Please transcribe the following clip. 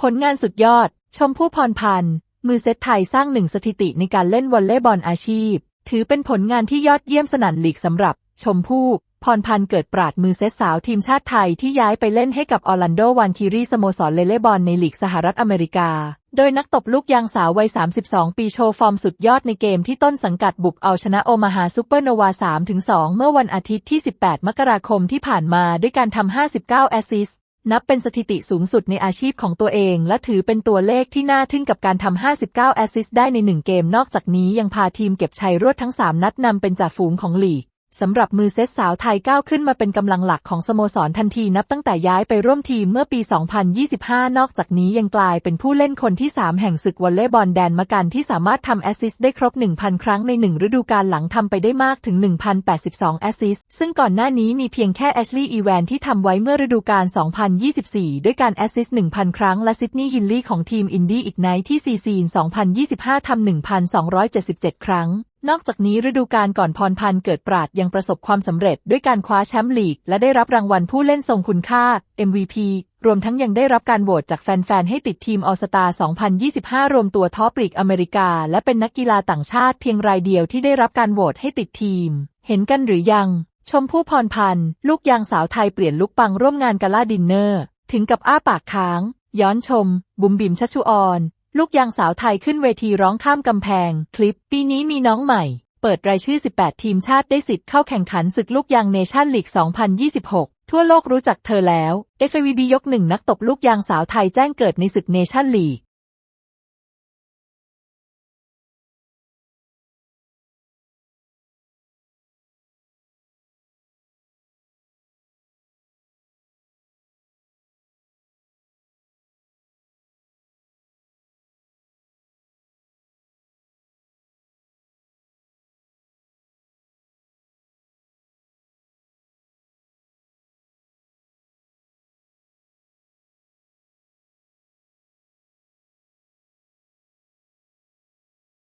ผลงานสุดยอด ชมพู่พรพันธ์ มือเซตไทยสร้างหนึ่งสถิติในการเล่นวอลเลย์บอลอาชีพ ถือเป็นผลงานที่ยอดเยี่ยมสนั่นลีกสำหรับ ชมพู่ พรพันธ์เกิดปราดมือเซตสาวทีมชาติไทยที่ย้ายไปเล่นให้กับออร์แลนโดวานคิรีสโมสรเลเลย์บอลในลีกสหรัฐอเมริกา โดยนักตบลูกยางสาววัย 32 ปีโชว์ฟอร์มสุดยอดในเกมที่ต้นสังกัดบุกเอาชนะโอมาฮาซูเปอร์โนวา 3-2 เมื่อวันอาทิตย์ที่ 18 มกราคมที่ผ่านมาด้วยการทำ 59 แอสซิสต์ นับเป็นสถิติสูงสุดในอาชีพของตัวเอง และถือเป็นตัวเลขที่น่าทึ่งกับการทำ 59 แอสซิสต์ได้ในหนึ่งเกม นอกจากนี้ยังพาทีมเก็บชัยรวดทั้ง 3 นัดนำเป็นจ่าฝูงของลีก สำหรับมือเซตสาวไทยก้าวขึ้นมาเป็นกำลังหลักของสโมสรทันทีนับตั้งแต่ย้ายไปร่วมทีมเมื่อปี 2025 นอกจากนี้ยังกลายเป็นผู้เล่นคนที่ 3 แห่งศึกวอลเลย์บอลแดนมะกันที่สามารถทำแอสซิสต์ได้ครบ 1,000 ครั้งในหนึ่งฤดูกาลหลังทำไปได้มากถึง 1,082 แอสซิสต์ซึ่งก่อนหน้านี้มีเพียงแค่แอชลีย์อีแวนที่ทำไว้เมื่อฤดูกาล 2024 ด้วยการแอสซิสต์ 1,000 ครั้ง และซิดนีย์ฮินลี่ของทีมอินดี้อีกไนท์ที่ซีซีน 2025ทำ1,277 ครั้ง นอกจากนี้ฤดูกาลก่อนพรพันธ์เกิดปราดยังประสบความสำเร็จด้วยการคว้าแชมป์ลีก และได้รับรางวัลผู้เล่นทรงคุณค่า MVP รวมทั้งยังได้รับการโหวตจากแฟน ๆ ให้ติดทีมออสตา 2025 รวมตัวท็อปลีกอเมริกา และเป็นนักกีฬาต่างชาติเพียงรายเดียวที่ได้รับการโหวตให้ติดทีม เห็นกันหรือยัง ชมพู่พรพันธ์ลูกยางสาวไทยเปลี่ยนลุกปังร่วมงานกาล่าดินเนอร์ ถึงกับอ้าปากค้าง ย้อนชม บุมบิมชัชชุออน ลูกยางสาวไทยขึ้นเวทีร้องข้ามกำแพง คลิป ปีนี้มีน้องใหม่ เปิดรายชื่อ 18 ทีมชาติได้สิทธิ์เข้าแข่งขันศึกลูกยางเนชั่นลีก 2026 ทั่วโลกรู้จักเธอแล้ว FVB ยกหนึ่งนักตบลูกยางสาวไทยแจ้งเกิดในศึกเนชั่นลีก